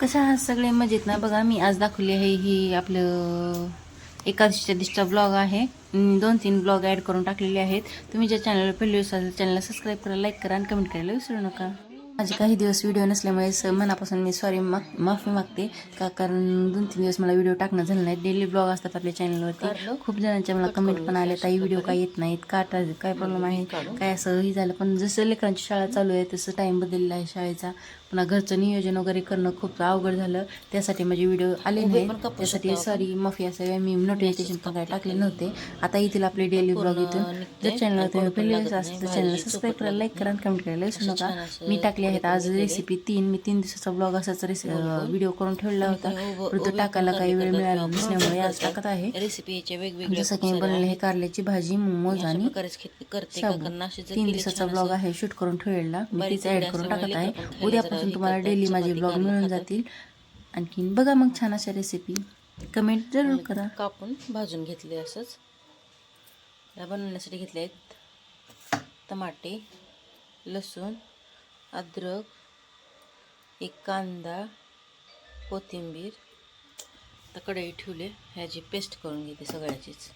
कसं आहात सगळे मजेत ना? बघा मी आज दाखवली आहे ही आपलं एकादशीच्या दिवशीचा ब्लॉग आहे. दोन तीन ब्लॉग ॲड करून टाकलेले आहेत. तुम्ही ज्या चॅनलवर पहिले असाल चॅनलला सबस्क्राईब करा लाईक करा आणि कमेंट करायला विसरू नका. माझे काही दिवस व्हिडिओ नसल्यामुळे स- मनापासून मी सॉरी माग माफी मागते. का कारण दोन तीन दिवस मला व्हिडिओ टाकणं झालं नाही. डेली ब्लॉग असतात आपल्या चॅनलवरती खूप जणांच्या मला कमेंट पण आल्या ताई व्हिडिओ काय येत नाहीत? का काय प्रॉब्लेम आहे? काय असं हे झालं. पण जसं लेकरांची शाळा चालू आहे तसं टाईम बदलला आहे शाळेचा. पुन्हा घरचं नियोजन वगैरे करणं खूप अवघड झालं. त्यासाठी माझे व्हिडिओ आले नाही त्यासाठी सॉरी माफी असावी. मी नोटिफिकेशन पण काय टाकले नव्हते. आता येतील आपले डेली ब्लॉग इथून. जर तुम्ही पहिले असेल तर चॅनलला सबस्क्राईब करा लाईक करा आणि कमेंट करायला विसरू नका. मी टाकली आहेत आज रेसिपी तीन. मी तीन दिवसाचा ब्लॉग असाच रेसि व्हिडिओ करून. ठेवला होता. परंतु टाकायला काही वेळ मिळाला नसल्यामुळे आज टाकत आहे. रेसिपीचे वेगवेगळे जसं की बनलेलं हे कारल्याची भाजी मोमोज आणि तीन दिवसाचा ब्लॉग आहे शूट करून ठेवलेला. मी तीच ॲड चिरले करून टाकत आहे. लेकरं जरा तुम्हाला डेली माझे ब्लॉग मिळून. जातील. आणखीन बघा मग छान अशा रेसिपी कमेंट जरूर करा. कापून भाजून घेतले असंच. या बनवण्यासाठी घेतले आहेत टमाटे लसूण अद्रक एक कांदा कोथिंबीर. आता कढई ठेवले. ह्याची पेस्ट करून घेते सगळ्याचीच.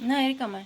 नाही रिकाम आहे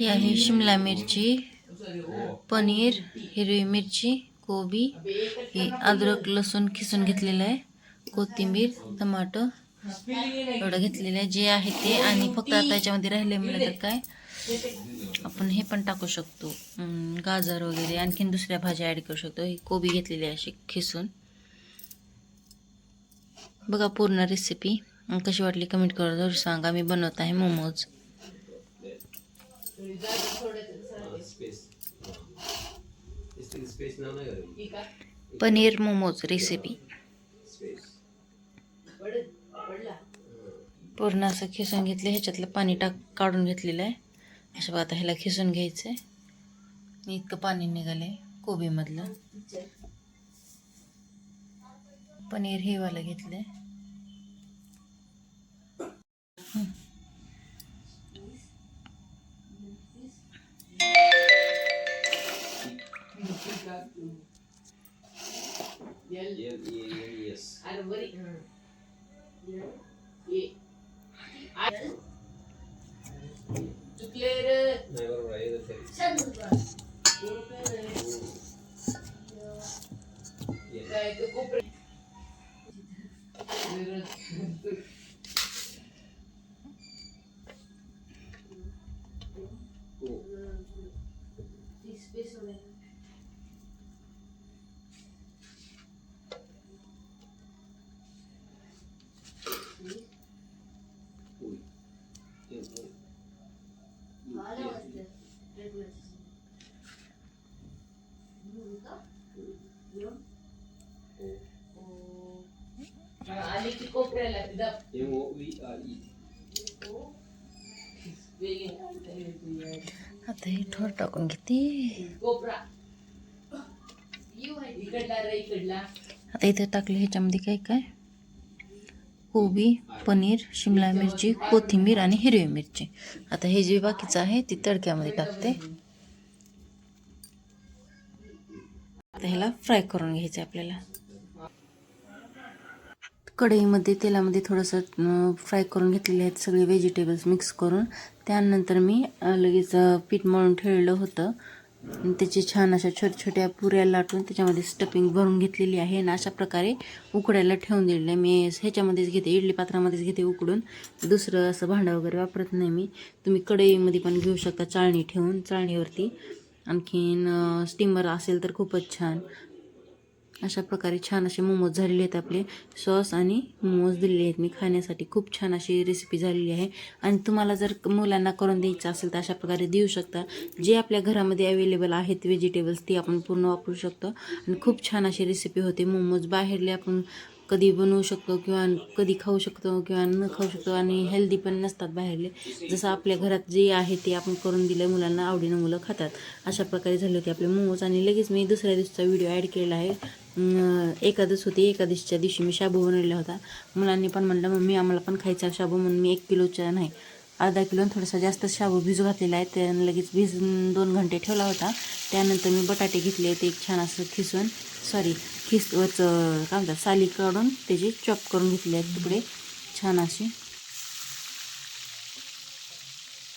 ही आहे शिमला मिरची पनीर हिरवी मिरची कोबी हे अद्रक लसूण खिसून घेतलेलं आहे. कोथिंबीर टमाटो एवढं घेतलेलं आहे. जे आहे ते आणि फक्त आता याच्यामध्ये राहिले म्हणलं तर काय? आपण हे पण टाकू शकतो. गाजर वगैरे आणखीन दुसऱ्या भाज्या ॲड करू शकतो. ही कोबी घेतलेली आहे अशी खिसून. बघा पूर्ण रेसिपी कशी वाटली? कमेंट करून जरूर सांगा. मी बनवत आहे मोमोज. पनीर मोमोज रेसिपी पूर्ण असं खिसून घेतलं ह्याच्यातलं पाणी टाक काढून घेतलेलं आहे. असं बघा आता ह्याला खिसून घ्यायचं आहे इतकं पाणी निघालं आहे कोबीमधलं. पनीर हे वालं घेतलं आहे L A L S. அது மாதிரி ஏ சுக்லேரு நகரம் ஐது சரி ஒரு பேர் இது கூப்பிடு आता हे ठोर टाकून घेते. आता इथे टाकले ह्याच्यामध्ये काय काय? कोबी पनीर शिमला मिरची कोथिंबीर आणि हिरवी मिरची. आता हे जे बाकीचं आहे ती तडक्यामध्ये टाकते. आता ह्याला फ्राय करून घ्यायचं आहे आपल्याला. कढईमध्ये तेलामध्ये थोडंसं फ्राय करून घेतलेले आहेत सगळे व्हेजिटेबल्स मिक्स करून. त्यानंतर मी लगेच पीठ मळून ठेवलेलं होतं. त्याची छान अशा छोट्या छोट्या पुऱ्या लाटून त्याच्यामध्ये स्टफिंग भरून घेतलेली आहे. आणि अशा प्रकारे उकडायला ठेवून दिलेलं आहे. मी ह्याच्यामध्येच घेते इडली पात्रामध्येच घेते उकडून. दुसरं असं भांडं वगैरे वापरत नाही मी. तुम्ही कढईमध्ये पण घेऊ शकता चाळणी ठेवून चाळणीवरती. आणखीन स्टीमर असेल तर खूपच छान. अशा प्रकारे छान असे मोमोज झालेले आहेत आपले. सॉस आणि मोमोज दिलेले आहेत. मी खाण्यासाठी खूप छान अशी रेसिपी झालेली आहे. आणि तुम्हाला जर मुलांना करून द्यायचं असेल तर अशा प्रकारे देऊ शकता. जे आपल्या घरामध्ये अवेलेबल आहेत व्हेजिटेबल्स ती आपण पूर्ण वापरू शकतो. आणि खूप छान अशी रेसिपी होते. मोमोज बाहेरले आपण कधी बनवू शकतो किंवा कधी खाऊ शकतो किंवा न खाऊ शकतो आणि हेल्दी पण नसतात बाहेरले. जसं आपल्या घरात जे आहे ते आपण करून दिलं मुलांना आवडीनं मुलं खातात. अशा प्रकारे झाले होते आपले मोमोज आणि लगेच मी दुसऱ्या दिवसाचा व्हिडिओ ॲड केलेला आहे. एकादश होती. एकादशीच्या दिवशी मी शाबू बनवलेला होता. मुलांनी पण म्हणलं मम्मी आम्हाला पण खायचा शाबू म्हणून. मी एक किलोच्या नाही. अर्धा किलो थोडासा जास्त शाबू भिजू घातलेला आहे. त्यानं लगेच भिज दोन घंटे ठेवला होता. त्यानंतर मी बटाटे घेतले ते एक छान असं खिसून. सॉरी खिसवच काय म्हणतात साली काढून त्याचे चॉप करून घेतले आहेत तुकडे. छान असे.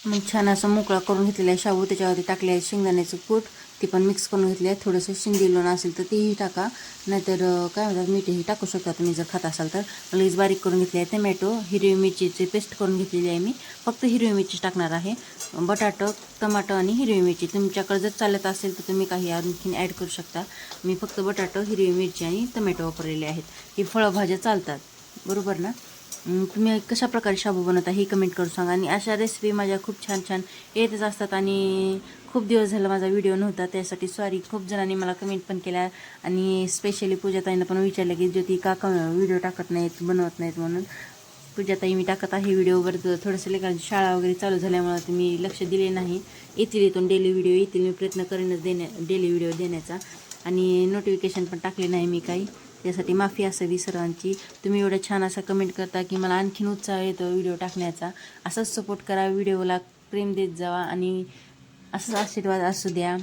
मग छान असं मोकळा करून घेतलेला आहे शाबू. त्याच्यावरती टाकले आहे शेंगदाण्याचं कूट. ती पण मिक्स करून घेतली आहे. थोडंसं शिंदी लोण असेल तर तेही टाका. नाहीतर काय म्हणतात मीठही टाकू शकता तुम्ही जर खात असाल तर. लगेच बारीक करून घेतली आहे टमॅटो हिरवी मिरचीची पेस्ट करून घेतलेली आहे मी. फक्त हिरवी मिरची टाकणार आहे. बटाटो टमाटो आणि हिरवी मिरची. तुमच्याकडे जर चालत असेल तर तुम्ही काही आणखीन ॲड करू शकता. मी फक्त बटाटो हिरवी मिरची आणि टमॅटो वापरलेले आहेत. ही फळभाज्या चालतात. बरोबर ना? तुम्ही कशा प्रकारे शाबू बनवता हे कमेंट करून सांगा. आणि अशा रेसिपी माझ्या खूप छान छान येतच असतात आणि खूप दिवस झाला माझा व्हिडिओ नव्हता त्यासाठी सॉरी खूप जणांनी मला कमेंट पण केल्या आणि स्पेशली पूजाताईनं पण विचारलं की ज्योती का कम व्हिडिओ टाकत नाहीत बनवत नाहीत म्हणून. पूजाताई मी टाकत आहे व्हिडिओवर थोडंसं लेकर शाळा वगैरे चालू झाल्यामुळं तुम्ही लक्ष दिले नाही. येतील इथून डेली व्हिडिओ येतील मी प्रयत्न करेनच देण्या डेली व्हिडिओ देण्याचा. आणि नोटिफिकेशन पण टाकले नाही मी काही. त्यासाठी माफी असावी सर्वांची. तुम्ही एवढं छान असा कमेंट करता की मला आणखीन उत्साह येतो व्हिडिओ टाकण्याचा. असाच सपोर्ट करा व्हिडिओला प्रेम देत जावा आणि असाच आशीर्वाद असू द्या.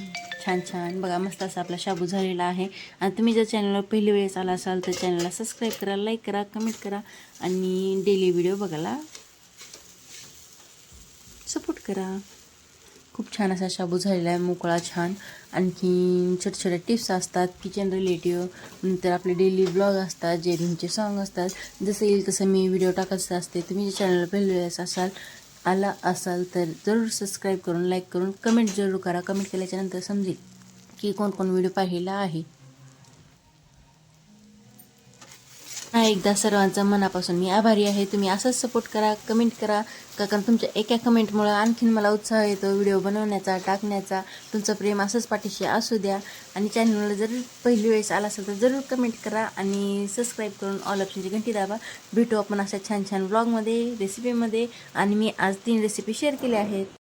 छान छान. बघा मस्त असा आपला शाबू झालेला आहे. आणि तुम्ही जर चॅनलवर पहिली वेळेस आला असाल तर चॅनलला सबस्क्राईब करा लाईक करा कमेंट करा आणि डेली व्हिडिओ बघायला सपोर्ट करा. खूप छान असा शाबू झालेला आहे मोकळा छान. आणखी छोट्या छोट्या टिप्स असतात किचन रिलेटिव्ह नंतर आपले डेली ब्लॉग असतात जेरींचे सॉन्ग असतात. जसं येईल तसं मी व्हिडिओ टाकत असते. तुम्ही जे चॅनल पहिले वेळेस असाल आला असाल तर जरूर सबस्क्राईब करून लाईक करून कमेंट जरूर करा. कमेंट केल्याच्यानंतर समजेल की कोण कोण व्हिडिओ पाहिलेला आहे. हा एकदा सर्वांचा मनापासून मी आभारी आहे. तुम्ही असंच सपोर्ट करा कमेंट करा. का कारण तुमच्या एका कमेंटमुळं आणखीन मला उत्साह येतो. व्हिडिओ बनवण्याचा टाकण्याचा तुमचं प्रेम असंच पाठीशी असू द्या. आणि चॅनलला जर पहिली वेळेस आला असेल तर जरूर कमेंट करा आणि सबस्क्राईब करून ऑल ऑप्शनची घंटी दाबा. भेटू आपण अशा छान छान ब्लॉगमध्ये रेसिपीमध्ये आणि मी आज तीन रेसिपी शेअर केल्या आहेत.